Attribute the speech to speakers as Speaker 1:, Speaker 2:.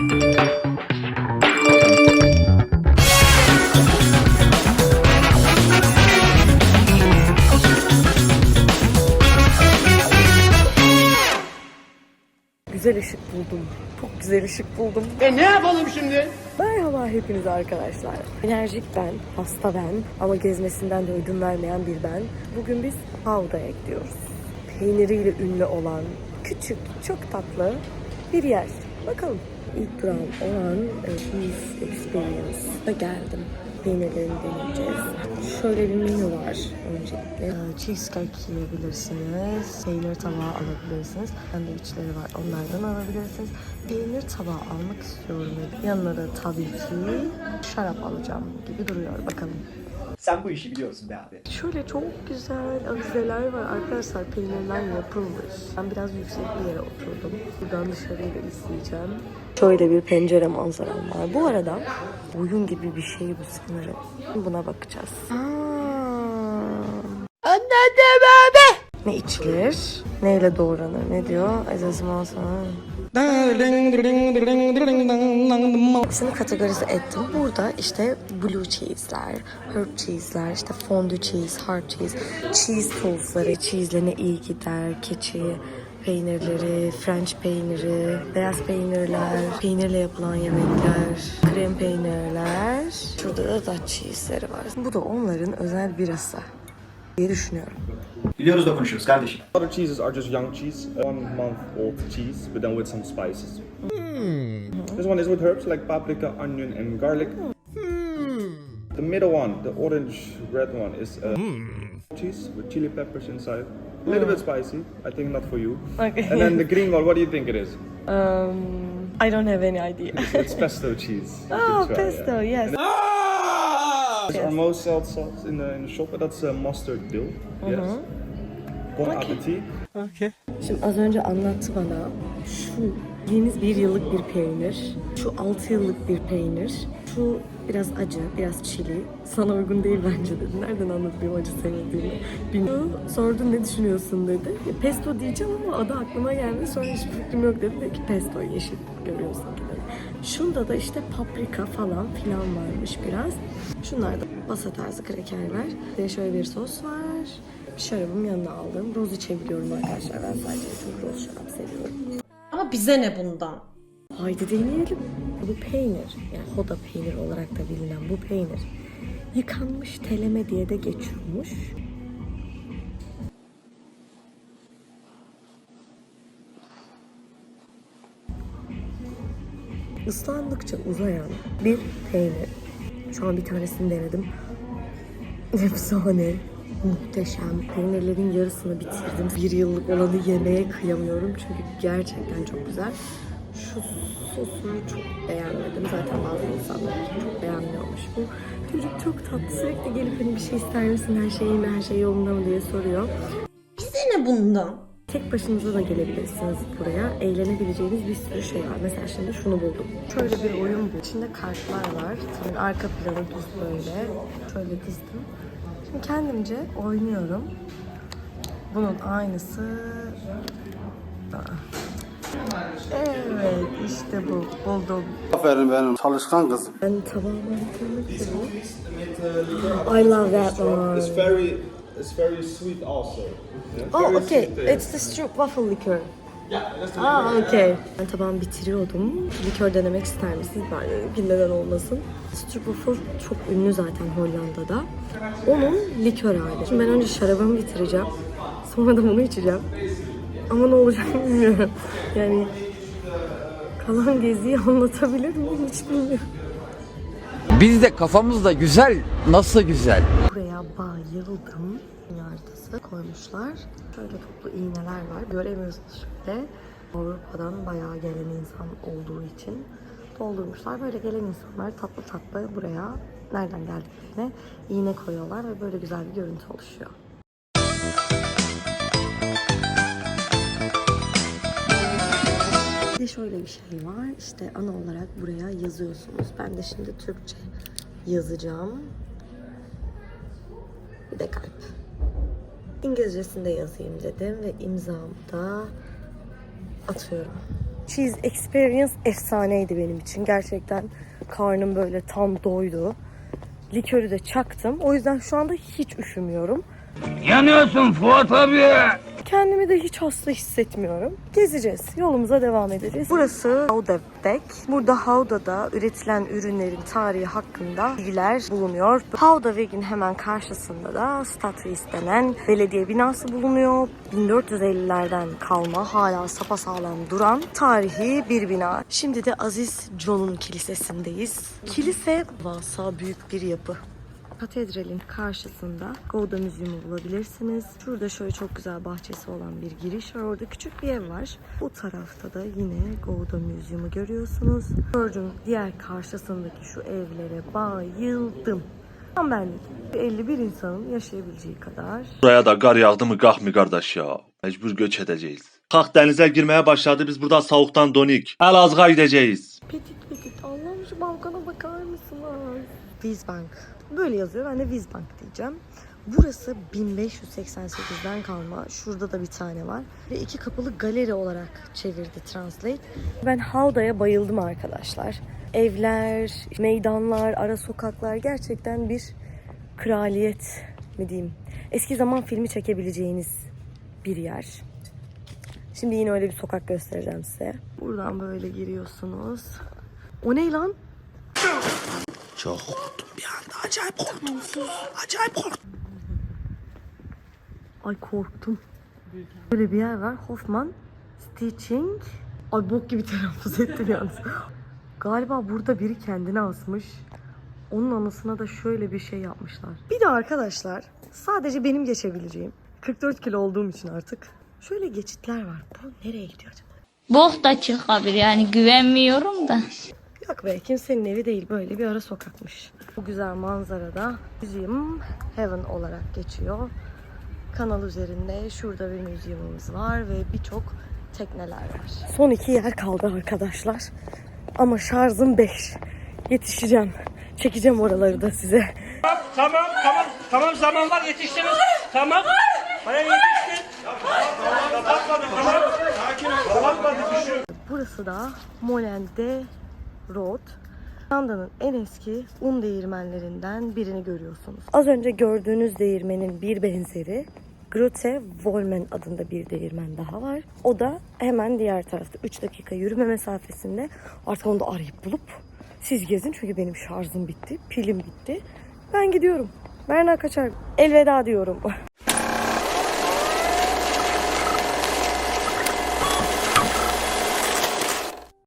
Speaker 1: Güzel ışık buldum. Çok güzel ışık buldum.
Speaker 2: E ne yapalım şimdi?
Speaker 1: Merhaba hepiniz arkadaşlar. Enerjik ben, hasta ben ama gezmesinden de ödün vermeyen bir ben. Bugün biz Havda'ya gidiyoruz. Peyniriyle ünlü olan küçük, çok tatlı bir yer. Bakalım. İlk durağım olan e, Beef Experience'a geldim. Peynirlerini deneyeceğiz. Şöyle bir menü var öncelikle. Ee, Cheesecake yiyebilirsiniz. Peynir tabağı alabilirsiniz. Sandviçleri var. Onlardan alabilirsiniz. Peynir tabağı almak istiyorum. Yanına da tabii ki şarap alacağım gibi duruyor. Bakalım.
Speaker 3: Sen bu işi biliyorsun be abi.
Speaker 1: Şöyle çok güzel avizeler var arkadaşlar. Peynirler yapılmış. Ben biraz yüksek bir yere oturdum. Buradan dışarıyı da izleyeceğim. Şöyle bir pencere manzaram var. Bu arada oyun gibi bir şey bu sanırım. Buna bakacağız. Anladım abi. Ne içilir? Neyle doğranır? Ne diyor? Esasım sana. Hepsini kategorize ettim. Burada işte blue cheese'ler, herb cheese'ler, işte fondue cheese, hard cheese, cheese toastları, cheese'lerine iyi gider, keçi peynirleri, french peyniri, beyaz peynirler, peynirle yapılan yemekler, krem peynirler. Şurada da Dutch cheese'leri var. Bu da onların özel birası diye düşünüyorum.
Speaker 3: Biliyoruz da konuşuyoruz kardeşim.
Speaker 4: Other cheeses are just young cheese, one month old cheese, but then with some spices. This one is with herbs like paprika, onion, and garlic. The middle one, the orange red one, is uh, cheese with chili peppers inside. A little bit spicy, I think not for you.
Speaker 1: Okay.
Speaker 4: And then the green one, what do you think it is?
Speaker 1: Um, I don't have any idea.
Speaker 4: It's pesto cheese.
Speaker 1: Oh,
Speaker 4: try, yeah.
Speaker 1: pesto, yes.
Speaker 4: Our most sold sauce in the, in the shop, that's uh, mustard dill. Yes. Bon appetit.
Speaker 1: Şimdi az önce anlattı bana şu yediğimiz bir yıllık bir peynir, şu altı yıllık bir peynir, şu biraz acı, biraz çili. Sana uygun değil bence dedi. Nereden benim acı sevmediğimi? Bilmiyorum. Sordum ne düşünüyorsun dedi. Pesto diyeceğim ama adı aklıma geldi. Sonra hiçbir fikrim yok dedi. Dedi ki pesto yeşil görüyorsun ki. Şunda da işte paprika falan filan varmış biraz. Şunlar da masa tarzı krekerler. Bir şöyle bir sos var. Şarabım yanına aldım. Roz içebiliyorum arkadaşlar. Ben sadece çok roz şarap seviyorum.
Speaker 5: Bize ne bundan?
Speaker 1: Haydi deneyelim. Bu peynir, yani hoda peynir olarak da bilinen bu peynir yıkanmış teleme diye de geçiyormuş. Islandıkça uzayan bir peynir. Şu an bir tanesini denedim. Efsane. Muhteşem. Peynirlerin yarısını bitirdim. Bir yıllık olanı yemeye kıyamıyorum. Çünkü gerçekten çok güzel. Şu sosunu çok beğenmedim. Zaten bazı insanlar çok beğenmiyormuş bu. Çocuk çok tatlı. Sürekli gelip hani bir şey ister misin? Her şey iyi mi? Her şey yolunda mı diye soruyor.
Speaker 5: Bize ne bundan?
Speaker 1: Tek başınıza da gelebilirsiniz buraya. Eğlenebileceğiniz bir sürü şey var. Mesela şimdi şunu buldum. Şöyle bir oyun bu. İçinde kartlar var. Tabii arka planı düz böyle. Şöyle dizdim. Şimdi kendimce oynuyorum. Bunun aynısı... Evet işte bu. Buldum.
Speaker 6: Aferin benim çalışkan kızım.
Speaker 1: Ben istiyorum. I love that one.
Speaker 4: It's very, it's very sweet also.
Speaker 1: Oh, okay. It's the Stroop waffle liquor. Ah, okay. Ben tabağımı bitiriyordum. Likör denemek ister misiniz? Ben dedim ki neden olmasın. Stroop waffle çok ünlü zaten Hollanda'da. Onun likör hali. Şimdi ben önce şarabımı bitireceğim. Sonra da bunu içeceğim. Ama ne olacak bilmiyorum. Yani kalan geziyi anlatabilir miyim hiç bilmiyorum.
Speaker 7: Biz de kafamızda güzel, nasıl güzel?
Speaker 1: Buraya bayıldım. Yardası koymuşlar. Şöyle toplu iğneler var. Göremiyorsunuz şöyle. Avrupa'dan bayağı gelen insan olduğu için doldurmuşlar. Böyle gelen insanlar tatlı tatlı buraya nereden geldiklerine iğne koyuyorlar ve böyle güzel bir görüntü oluşuyor. Bir de şöyle bir şey var. İşte ana olarak buraya yazıyorsunuz. Ben de şimdi Türkçe yazacağım. Bir de kalp. İngilizcesinde yazayım dedim ve imzamı da atıyorum. cheese experience efsaneydi benim için. Gerçekten karnım böyle tam doydu. Likörü de çaktım. O yüzden şu anda hiç üşümüyorum.
Speaker 7: Yanıyorsun Fuat abi.
Speaker 1: Kendimi de hiç hasta hissetmiyorum. Gezeceğiz. Yolumuza devam edeceğiz. Burası Hauda Deck. Burada Hauda'da üretilen ürünlerin tarihi hakkında bilgiler bulunuyor. Hauda Weg'in hemen karşısında da Stadhuis denen belediye binası bulunuyor. 1450'lerden kalma hala sapasağlam duran tarihi bir bina. Şimdi de Aziz John'un kilisesindeyiz. Kilise devasa büyük bir yapı. Katedralin karşısında Gouda Müziği'ni bulabilirsiniz. Şurada şöyle çok güzel bahçesi olan bir giriş var. Orada küçük bir ev var. Bu tarafta da yine Gouda Müziği'ni görüyorsunuz. Gördüğüm diğer karşısındaki şu evlere bayıldım. Tam benlik. 51 insanın yaşayabileceği kadar.
Speaker 2: Buraya da gar yağdı mı gah mı kardeş ya? Mecbur göç edeceğiz. Kalk denize girmeye başladı biz burada soğuktan donik. Elazığ'a gideceğiz.
Speaker 1: Petit petit Allah'ım şu balkona bakar mısınız? Vizbank. Böyle yazıyor. Ben de Vizbank diyeceğim. Burası 1588'den kalma. Şurada da bir tane var. Ve iki kapılı galeri olarak çevirdi Translate. Ben Halda'ya bayıldım arkadaşlar. Evler, meydanlar, ara sokaklar gerçekten bir kraliyet mi diyeyim. Eski zaman filmi çekebileceğiniz bir yer. Şimdi yine öyle bir sokak göstereceğim size. Buradan böyle giriyorsunuz. O ne lan? Ay korktum. Böyle bir yer var. Hoffman Stitching. Ay bok gibi telaffuz ettim yalnız. Galiba burada biri kendini asmış. Onun anısına da şöyle bir şey yapmışlar. Bir de arkadaşlar sadece benim geçebileceğim. 44 kilo olduğum için artık. Şöyle geçitler var. Bu nereye gidiyor acaba?
Speaker 8: Bok da çıkabilir yani güvenmiyorum da.
Speaker 1: Yok be kimsenin evi değil böyle bir ara sokakmış. Bu güzel manzarada Museum Heaven olarak geçiyor. Kanal üzerinde şurada bir müzyumumuz var ve birçok tekneler var. Son iki yer kaldı arkadaşlar. Ama şarjım 5. Yetişeceğim. Çekeceğim oraları da size.
Speaker 9: Tamam tamam tamam zaman var yetiştiniz. Tamam. Baya yetiştin. Tamam. Bir şey yok.
Speaker 1: Burası da Molen'de Road. Hollanda'nın en eski un değirmenlerinden birini görüyorsunuz. Az önce gördüğünüz değirmenin bir benzeri Grote Volmen adında bir değirmen daha var. O da hemen diğer tarafta 3 dakika yürüme mesafesinde. Artık onu da arayıp bulup siz gezin çünkü benim şarjım bitti, pilim bitti. Ben gidiyorum. Berna kaçar. Elveda diyorum.